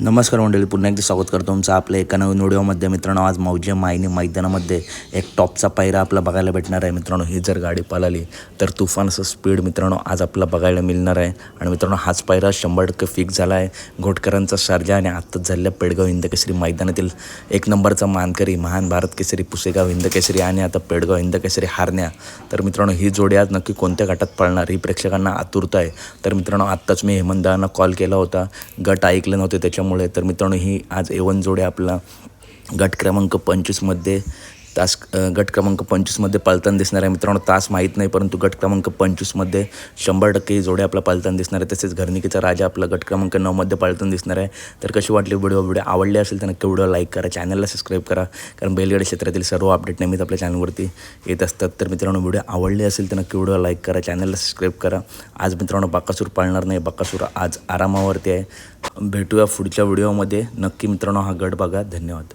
नमस्कार मंडळी पुन्हा एकदा स्वागत करतो तुमचं आपल्या एका नवीन व्हिडिओमध्ये. मित्रांनो आज मौजे मायनी मैदानामध्ये एक टॉपचा पायरा आपला बघायला भेटणार आहे. मित्रांनो ही जर गाडी पळाली तर तुफान असं स्पीड मित्रांनो आज आपला बघायला मिळणार आहे. आणि मित्रांनो हाच पायरा शंभर टक्के फिक्स झाला आहे. घोटकरांचा सर्जा आणि आत्ताच झालेल्या पेडगाव हिंदकेसरी मैदानातील एक नंबरचा मानकरी महान भारत केसरी पुसेगाव हिंदकेसरी आणि आता पेडगाव हिंदकेसरी हारण्या. तर मित्रांनो ही जोडी आज नक्की कोणत्या गटात पळणार ही प्रेक्षकांना आतुरता आहे. तर मित्रांनो आत्ताच मी हेमंतदाना कॉल केला होता. गट ऐकले नव्हते त्याच्या त्याच्यामुळे तर मित्रांनो ही आज एवन जोडे आपला गट क्रमांक पंचवीसमध्ये तास गट क्रमांक पंचवीसमध्ये पळताना दिसणार आहे. मित्रांनो तास माहीत नाही परंतु गट क्रमांक पंचवीसमध्ये शंभर टक्के जोड्या आपला पळताना दिसणार आहे. तसेच घरनिकीचा राजा आपला गट क्रमांक नऊमध्ये पळताना दिसणार आहे. तर कशी वाटली व्हिडिओ व्हिडिओ आवडली असेल तर नक्की व्हिडिओ लाईक करा चॅनलला सबस्क्राईब करा. कारण बैलगाडी क्षेत्रातील सर्व अपडेट नेहमीच आपल्या चॅनलवरती येत असतात. तर मित्रांनो व्हिडिओ आवडले असेल तर नक्की व्हिडिओ लाईक करा चॅनलला सबस्क्राईब करा. आज मित्रांनो बाकासूर पाळणार नाही बाकासूर आज आरामावरती आहे. भेटूया पुढच्या व्हिडिओमध्ये नक्की मित्रांनो हा गट बघा. धन्यवाद.